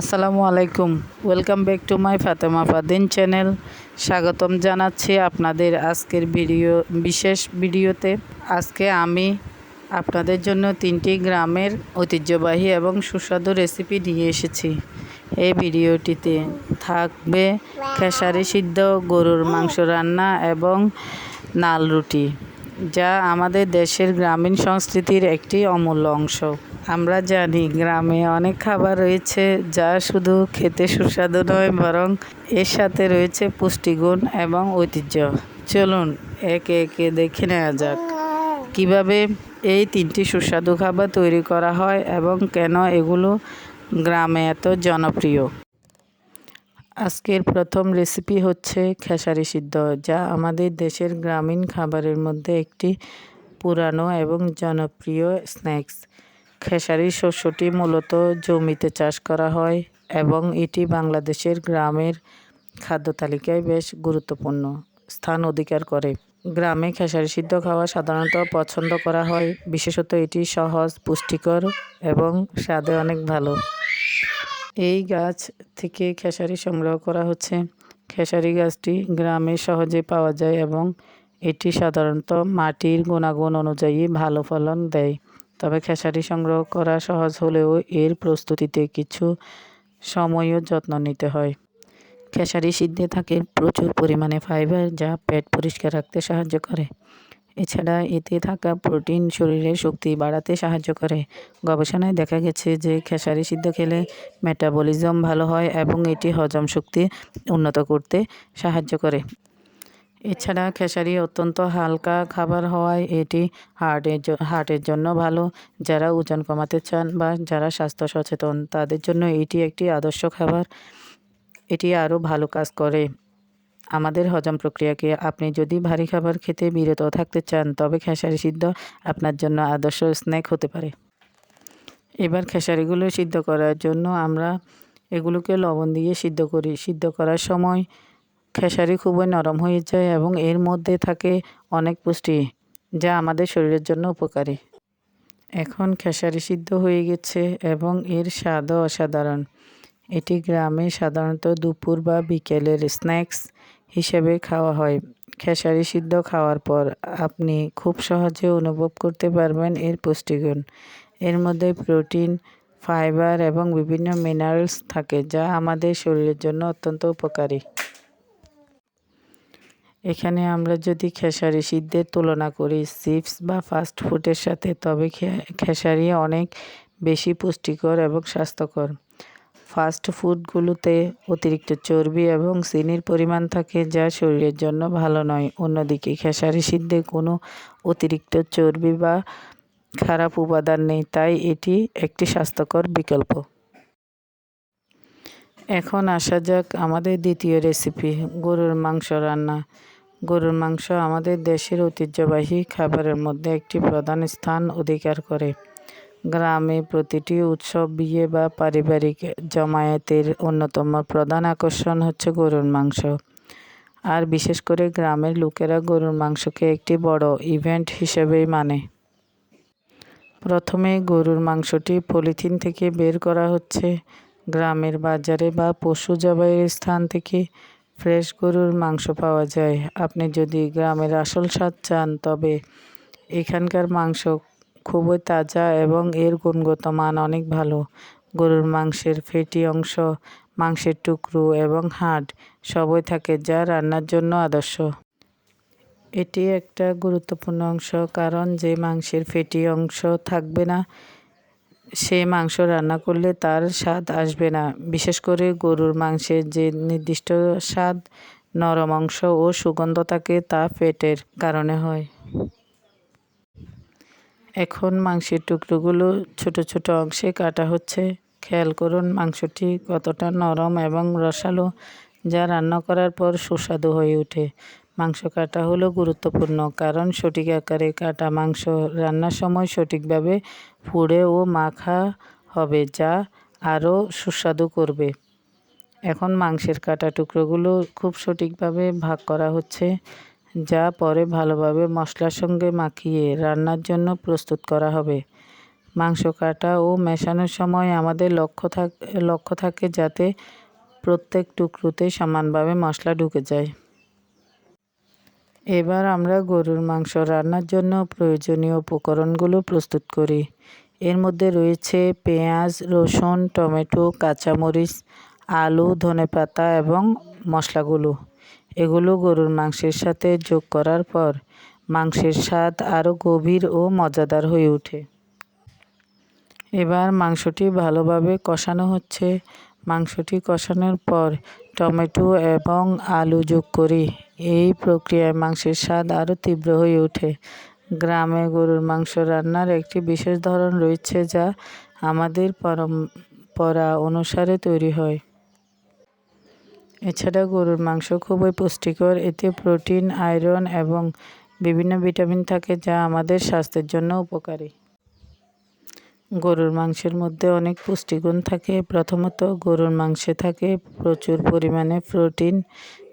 আসসালামু আলাইকুম। Welcome back to my Fatema Fadin channel স্বাগতম জানাচ্ছি আপনাদের আজকের ভিডিও, বিশেষ ভিডিওতে। আজকে আমি আপনাদের জন্য তিনটি গ্রামের ঐতিহ্যবাহী এবং সুস্বাদু রেসিপি নিয়ে এসেছি। এই ভিডিওটিতে থাকবে খেসারি সিদ্ধ, গরুর মাংস রান্না এবং নাল রুটি, যা আমাদের দেশের গ্রামীণ সংস্কৃতির একটি অমূল্য অংশ। আমরা জানি গ্রামে অনেক খাবার রয়েছে যা শুধু খেতে সুস্বাদু নয়, বরং এর সাথে রয়েছে পুষ্টিগুণ এবং ঐতিহ্য। চলুন একে একে দেখে নেওয়া যাক। কীভাবে এই তিনটি সুস্বাদু খাবার তৈরি করা হয় এবং কেন এগুলো গ্রামে এত জনপ্রিয়? আজকের প্রথম রেসিপি হচ্ছে খেসারি সিদ্ধ, যা আমাদের দেশের গ্রামীণ খাবারের মধ্যে একটি পুরানো এবং জনপ্রিয় স্ন্যাক্স। খেসারি শস্যটি মূলত জমিতে চাষ করা হয় এবং এটি বাংলাদেশের গ্রামের খাদ্য তালিকায় বেশ গুরুত্বপূর্ণ স্থান অধিকার করে। গ্রামে খেসারি সিদ্ধ খাওয়া সাধারণত পছন্দ করা হয়। বিশেষত এটি সহজ, পুষ্টিকর এবং স্বাদে অনেক ভালো। এই গাছ থেকে খেসারি সংগ্রহ করা হচ্ছে। খেসারি গাছটি গ্রামে সহজে পাওয়া যায় এবং এটি সাধারণত মাটির গুণাগুণ অনুযায়ী ভালো ফলন দেয়। তবে খেসারি সংগ্রহ করা সহজ হলেও এর প্রস্তুতিতে কিছু সময় ও যত্ন নিতে হয়। খেসারি সিদ্ধে থাকে প্রচুর পরিমাণে ফাইবার যা পেট পরিষ্কার রাখতে সাহায্য করে। এছাড়া এতে থাকা প্রোটিন শরীরের শক্তি বাড়াতে সাহায্য করে। গবেষণায় দেখা গেছে যে খেসারি সিদ্ধ খেলে মেটাবলিজম ভালো হয় এবং এটি হজম শক্তি উন্নত করতে সাহায্য করে। এছাড়া খেসারি অত্যন্ত হালকা খাবার হওয়ায় এটি হার্টের হার্টের জন্য ভালো। যারা ওজন কমাতে চান বা যারা স্বাস্থ্য সচেতন, তাদের জন্য এটি একটি আদর্শ খাবার। এটি আরও ভালো কাজ করে। আমাদের হজম প্রক্রিয়াকে আপনি যদি ভারী খাবার খেতে বিরত থাকতে চান, তবে খেসারি সিদ্ধ আপনার জন্য আদর্শ স্ন্যাক হতে পারে। এবার খেসারিগুলো সিদ্ধ করার জন্য আমরা এগুলোকে লবণ দিয়ে সিদ্ধ করি। সিদ্ধ করার সময় খেসারি খুবই নরম হয়ে যায় এবং এর মধ্যে থাকে অনেক পুষ্টি, যা আমাদের শরীরের জন্য উপকারী। এখন খেসারি সিদ্ধ হয়ে গেছে এবং এর স্বাদও অসাধারণ। এটি গ্রামে সাধারণত দুপুর বা বিকেলের স্ন্যাক্স হিসেবে খাওয়া হয়। খেসারি সিদ্ধ খাওয়ার পর আপনি খুব সহজে অনুভব করতে পারবেন এর পুষ্টিগুণ। এর মধ্যে প্রোটিন, ফাইবার এবং বিভিন্ন মিনারেলস থাকে, যা আমাদের শরীরের জন্য অত্যন্ত উপকারী। এখানে আমরা যদি খেসারি সিদ্ধের তুলনা করি, চিপস বা ফাস্ট ফুডের সাথে, তবে খেসারি অনেক বেশি পুষ্টিকর এবং স্বাস্থ্যকর। ফাস্ট ফুডগুলোতে অতিরিক্ত চর্বি এবং চিনির পরিমাণ থাকে, যা শরীরের জন্য ভালো নয়। অন্যদিকে, খেসারি সিদ্ধে কোনো অতিরিক্ত চর্বি বা খারাপ উপাদান নেই, তাই এটি একটি স্বাস্থ্যকর বিকল্প। এখন আসা যাক আমাদের দ্বিতীয় রেসিপি, গরুর মাংস রান্না। গরুর মাংস আমাদের দেশের ঐতিহ্যবাহী খাবারের মধ্যে একটি প্রধান স্থান অধিকার করে। গ্রামে প্রতিটি উৎসব, বিয়ে বা পারিবারিক জমায়েতের অন্যতম প্রধান আকর্ষণ হচ্ছে গরুর মাংস। আর বিশেষ করে গ্রামের লোকেরা গরুর মাংসকে একটি বড় ইভেন্ট হিসেবেই মানে। প্রথমে গরুর মাংসটি পলিথিন থেকে বের করা হচ্ছে। গ্রামের বাজারে বা পশু জবাইয়ের স্থান থেকে ফ্রেশ গরুর মাংস পাওয়া যায়। আপনি যদি গ্রামের আসল স্বাদ চান, তবে এখানকার মাংস খুবই তাজা এবং এর গুণগত মান অনেক ভালো। গরুর মাংসের ফেটি অংশ, মাংসের টুকরো এবং হাড় সবই থাকে যা রান্নার জন্য আদর্শ। এটি একটা গুরুত্বপূর্ণ অংশ, কারণ যে মাংসের ফেটি অংশ থাকবে না সে মাংস রান্না করলে তার স্বাদ আসবে না। বিশেষ করে গরুর মাংসের যে নির্দিষ্ট স্বাদ, নরম অংশ ও সুগন্ধ থাকে তা পেটের কারণে হয়। এখন মাংসের টুকরোগুলো ছোট ছোট অংশে কাটা হচ্ছে। খেয়াল করুন মাংসটি কতটা নরম এবং রসালো, যা রান্না করার পর সুস্বাদু হয়ে ওঠে। মাংস কাটা হলো গুরুত্বপূর্ণ, কারণ সঠিক আকারে কাটা মাংস রান্নার সময় সঠিকভাবে ফুড়ে ও মাখা হবে, যা আরও সুস্বাদু করবে। এখন মাংসের কাটা টুকরোগুলো খুব সঠিকভাবে ভাগ করা হচ্ছে, যা পরে ভালোভাবে মশলার সঙ্গে মাখিয়ে রান্নার জন্য প্রস্তুত করা হবে। মাংস কাটা ও মেশানোর সময় আমাদের লক্ষ্য থাক, লক্ষ্য থাকে যাতে প্রত্যেক টুকরোতে সমানভাবে মশলা ঢুকে যায়। এবার আমরা গরুর মাংস রান্নার জন্য প্রয়োজনীয় উপকরণগুলো প্রস্তুত করি। এর মধ্যে রয়েছে পেঁয়াজ, রসুন, টমেটো, কাঁচামরিচ, আলু, ধনেপাতা এবং মশলাগুলো। এগুলো গরুর মাংসের সাথে যোগ করার পর মাংসের স্বাদ আরও গভীর ও মজাদার হয়ে ওঠে। এবার মাংসটি ভালোভাবে কষানো হচ্ছে। মাংসটি কষানোর পর টমেটো এবং আলু যোগ করি। এই প্রক্রিয়ায় মাংসের স্বাদ আরও তীব্র হয়ে ওঠে। গ্রামে গরুর মাংস রান্নার একটি বিশেষ ধরন রয়েছে যা আমাদের পরম্পরা অনুসারে তৈরি হয়। এছাড়া গরুর মাংস খুবই পুষ্টিকর, এতে প্রোটিন, আয়রন এবং বিভিন্ন ভিটামিন থাকে যা আমাদের স্বাস্থ্যের জন্য উপকারী। গরুর মাংসের মধ্যে অনেক পুষ্টিগুণ থাকে। প্রথমত, গরুর মাংসে থাকে প্রচুর পরিমাণে প্রোটিন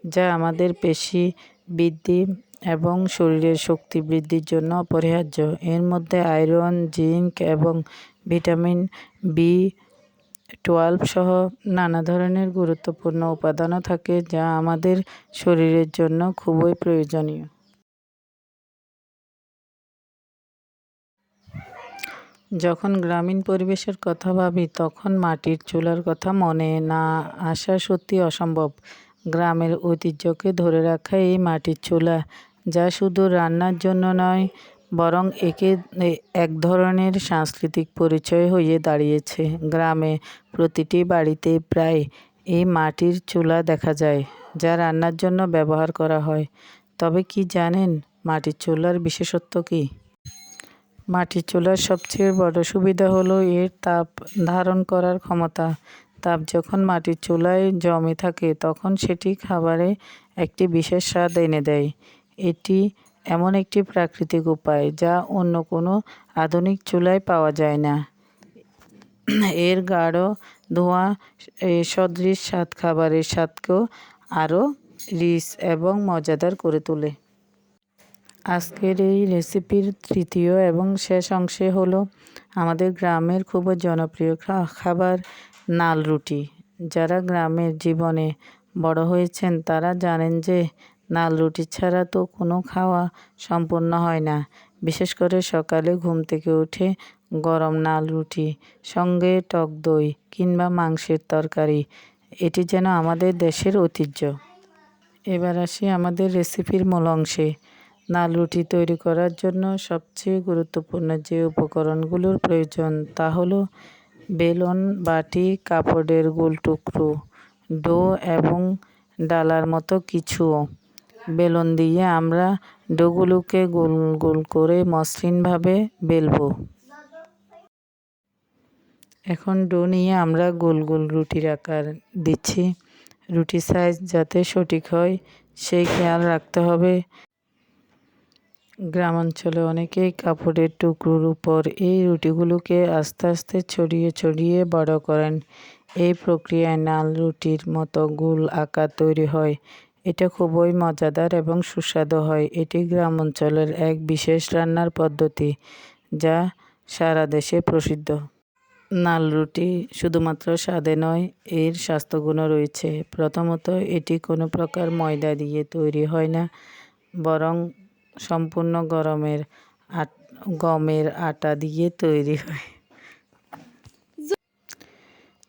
যা আমাদের পেশি বৃদ্ধি এবং শরীরের শক্তি বৃদ্ধির জন্য অপরিহার্য। এর মধ্যে আয়রন জিঙ্ক এবং ভিটামিন বি টুয়েলভ সহ নানা ধরনের গুরুত্বপূর্ণ উপাদানও থাকে যা আমাদের শরীরের জন্য খুবই প্রয়োজনীয়। যখন গ্রামীণ পরিবেশের কথা ভাবি, তখন মাটির চুলার কথা মনে না আসা সত্যি অসম্ভব। গ্রামের ঐতিহ্যকে ধরে রাখা এই মাটির চুলা, যা শুধু রান্নার জন্য নয়, বরং একে এক ধরনের সাংস্কৃতিক পরিচয় হয়ে দাঁড়িয়েছে। গ্রামে প্রতিটি বাড়িতে প্রায় এই মাটির চুলা দেখা যায়, যা রান্নার জন্য ব্যবহার করা হয়। তবে কি জানেন মাটির চুলার বিশেষত্ব কী? মাটির চুলার সবচেয়ে বড় সুবিধা হলো এর তাপ ধারণ করার ক্ষমতা। তাপ যখন মাটির চুলায় জমে থাকে, তখন সেটি খাবারে একটি বিশেষ স্বাদ এনে দেয়। এটি এমন একটি প্রাকৃতিক উপায় যা অন্য কোনো আধুনিক চুলায় পাওয়া যায় না। এর গাঢ় ধোঁয়া সদৃশ স্বাদ খাবারের স্বাদকেও আরও রিচ এবং মজাদার করে তোলে। আজকের এই রেসিপির তৃতীয় এবং শেষ অংশে হলো, আমাদের গ্রামের খুব জনপ্রিয় খাবার নাল রুটি। যারা গ্রামের জীবনে বড় হয়েছেন, তারা জানেন যে নাল রুটি ছাড়া তো কোনো খাওয়া সম্পূর্ণ হয় না। বিশেষ করে সকালে ঘুম থেকে উঠে গরম নাল রুটি, সঙ্গে টক দই কিংবা মাংসের তরকারি, এটি যেন আমাদের দেশের ঐতিহ্য। এবার আসি আমাদের রেসিপির মূল অংশে। নাল রুটি তৈরি করার জন্য সবচেয়ে গুরুত্বপূর্ণ যে উপকরণগুলোর প্রয়োজন তা হলো বেলন, বাটি, কাপড়ের গোল টুকরো, ডো এবং ডালার মতো কিছুও। বেলন দিয়ে আমরা ডোগুলোকে গোল গোল করে মসৃণভাবে বেলবো। এখন ডো নিয়ে আমরা গোল গোল রুটির আকার দিচ্ছি। রুটির সাইজ যাতে সঠিক হয়, সেই খেয়াল রাখতে হবে। গ্রামাঞ্চলে অনেকেই কাপড়ের টুকরোর উপর এই রুটিগুলোকে আস্তে আস্তে ছড়িয়ে ছড়িয়ে বড় করেন। এই প্রক্রিয়ায় নাল রুটির মতো গোল আকার তৈরি হয়। এটা খুবই মজাদার এবং সুস্বাদু হয়। এটি গ্রাম অঞ্চলের এক বিশেষ রান্নার পদ্ধতি, যা সারা দেশে প্রসিদ্ধ। নাল রুটি শুধুমাত্র স্বাদে নয়, এর স্বাস্থ্যগুণও রয়েছে। প্রথমত, এটি কোনো প্রকার ময়দা দিয়ে তৈরি হয় না, বরং সম্পূর্ণ গরমের আট, গমের আটা দিয়ে তৈরি হয়।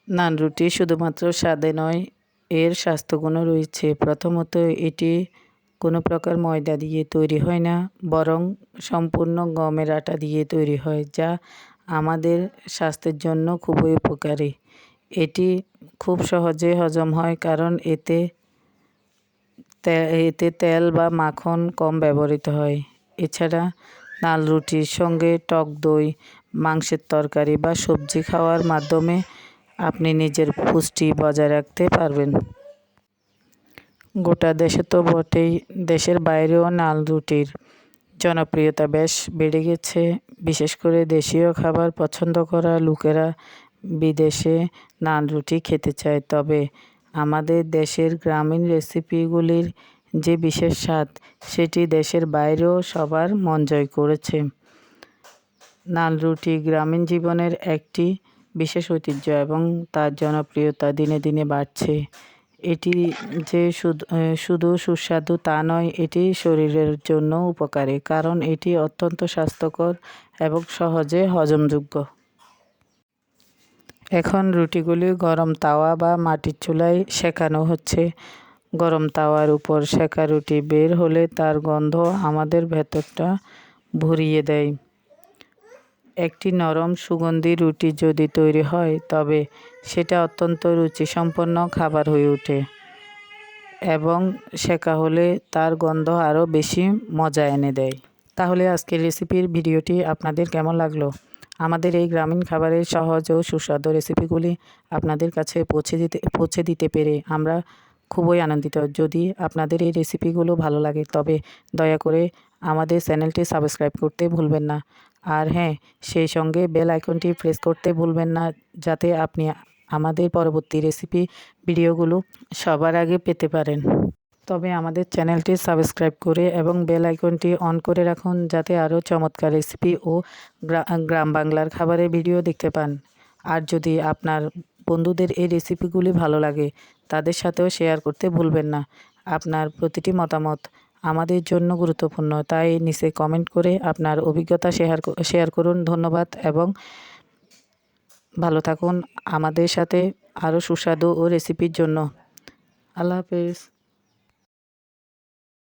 নান রুটি শুধুমাত্র স্বাদে নয়, এর স্বাস্থ্যগুণও রয়েছে। প্রথমত, এটি কোনো প্রকার ময়দা দিয়ে তৈরি হয় না, বরং সম্পূর্ণ গমের আটা দিয়ে তৈরি হয়, যা আমাদের স্বাস্থ্যের জন্য খুবই উপকারী। এটি খুব সহজে হজম হয়, কারণ এতে এতে তেল বা মাখন কম ব্যবহৃত হয়। এছাড়া নাল রুটির সঙ্গে টক দই, মাংসের তরকারি বা সবজি খাওয়ার মাধ্যমে আপনি নিজের পুষ্টি বজায় রাখতে পারবেন। গোটা দেশে তো বটেই, দেশের বাইরেও নাল রুটির জনপ্রিয়তা বেশ বেড়ে গেছে। বিশেষ করে দেশীয় খাবার পছন্দ করা লোকেরা বিদেশে নান রুটি খেতে চায়। তবে আমাদের দেশের গ্রামীণ রেসিপিগুলির যে বিশেষ স্বাদ, সেটি দেশের বাইরেও সবার মন জয় করেছে। নাল রুটি গ্রামীণ জীবনের একটি বিশেষ ঐতিহ্য এবং তার জনপ্রিয়তা দিনে দিনে বাড়ছে। এটি যে শুধু সুস্বাদু তা নয়, এটি শরীরের জন্য উপকারী, কারণ এটি অত্যন্ত স্বাস্থ্যকর এবং সহজে হজমযোগ্য। এখন রুটিগুলি গরম তাওয়া বা মাটির চুলায় সেঁকানো হচ্ছে। গরম তাওয়ার উপর সেঁকা রুটি বের হলে তার গন্ধ আমাদের ভেতরটা ভরিয়ে দেয়। একটি নরম সুগন্ধি রুটি যদি তৈরি হয়, তবে সেটা অত্যন্ত রুচিসম্পন্ন খাবার হয়ে ওঠে এবং সেকা হলে তার গন্ধ আরও বেশি মজা এনে দেয়। তাহলে আজকের রেসিপির ভিডিওটি আপনাদের কেমন লাগল? আমাদের এই গ্রামীণ খাবারের সহজ ও সুস্বাদু রেসিপিগুলি আপনাদের কাছে পৌঁছে দিতে পৌঁছে দিতে পেরে আমরা খুবই আনন্দিত। যদি আপনাদের এই রেসিপিগুলো ভালো লাগে, তবে দয়া করে আমাদের চ্যানেলটি সাবস্ক্রাইব করতে ভুলবেন না। আর হ্যাঁ সেই সঙ্গে বেল আইকনটি প্রেস করতে ভুলবেন না, যাতে আপনি আমাদের পরবর্তী রেসিপি ভিডিওগুলো সবার আগে পেতে পারেন। তবে আমাদের চ্যানেলটি সাবস্ক্রাইব করে এবং বেল আইকনটি অন করে রাখুন যাতে আরও চমৎকার রেসিপি ও গ্রাম বাংলার খাবারের ভিডিও দেখতে পান। আর যদি আপনার বন্ধুদের এই রেসিপিগুলি ভালো লাগে, তাদের সাথেও শেয়ার করতে ভুলবেন না। আপনার প্রতিটি মতামত আমাদের জন্য গুরুত্বপূর্ণ, তাই নিচে কমেন্ট করে আপনার অভিজ্ঞতা শেয়ার শেয়ার করুন। ধন্যবাদ এবং ভালো থাকুন আমাদের সাথে আরও সুস্বাদু ও রেসিপির জন্য। আল্লাহ হাফেজ।